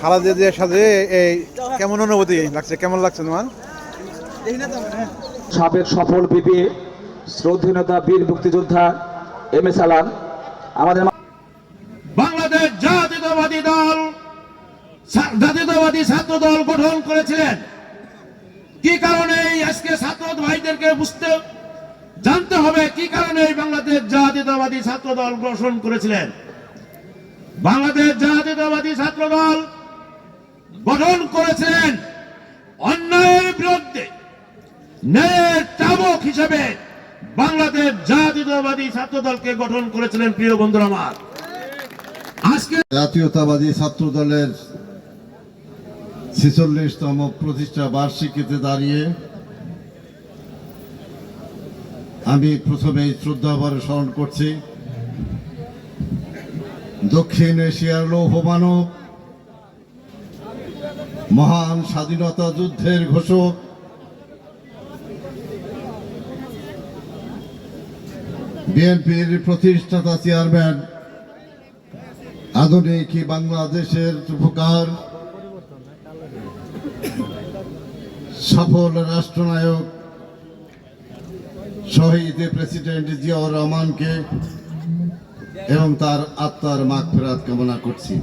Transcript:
খালাদা জিয়ার সাথে এই কেমন অনুভূতি লাগছে? কেমন লাগছে তোমার? সাবেক সফল বিপি শ্রদ্ধীনতা বীর মুক্তিযোদ্ধা এম এস আলাম, আমাদের বাংলাদেশ জাতীয়তাবাদী দল জাতীয়তাবাদী ছাত্র দল গঠন করেছিলেন। কি কারণে আজকে ছাত্র ভাইদেরকে বুঝতে, জানতে হবে কি কারণে বাংলাদেশ জাতীয়তাবাদী ছাত্র দল গঠন করেছিলেন। বাংলাদেশ জাতীয়তাবাদী ছাত্র দল গঠন করেছিলেন ন্যায়ের চাবক হিসেবে বাংলাদেশ জাতীয়তাবাদী ছাত্র দলকে গঠন করেছিলেন প্রিয় বন্ধুরা আমার। আজকে জাতীয়তাবাদী ছাত্র দলের ছেচল্লিশতম প্রতিষ্ঠা বার্ষিকীতে দাঁড়িয়ে আমি প্রথমে শ্রদ্ধাভরে স্মরণ করছি। দক্ষিণ এশিয়ার লৌহ মানব, মহান স্বাধীনতা যুদ্ধের ঘোষক বিএনপির প্রতিষ্ঠাতা চেয়ারম্যান আধুনিক বাংলাদেশের উপকার, সফল রাষ্ট্রনায়ক শহীদ প্রেসিডেন্ট জিয়াউর রহমানকে এবং তার আত্মার মাগ ফেরাত কামনা করছি।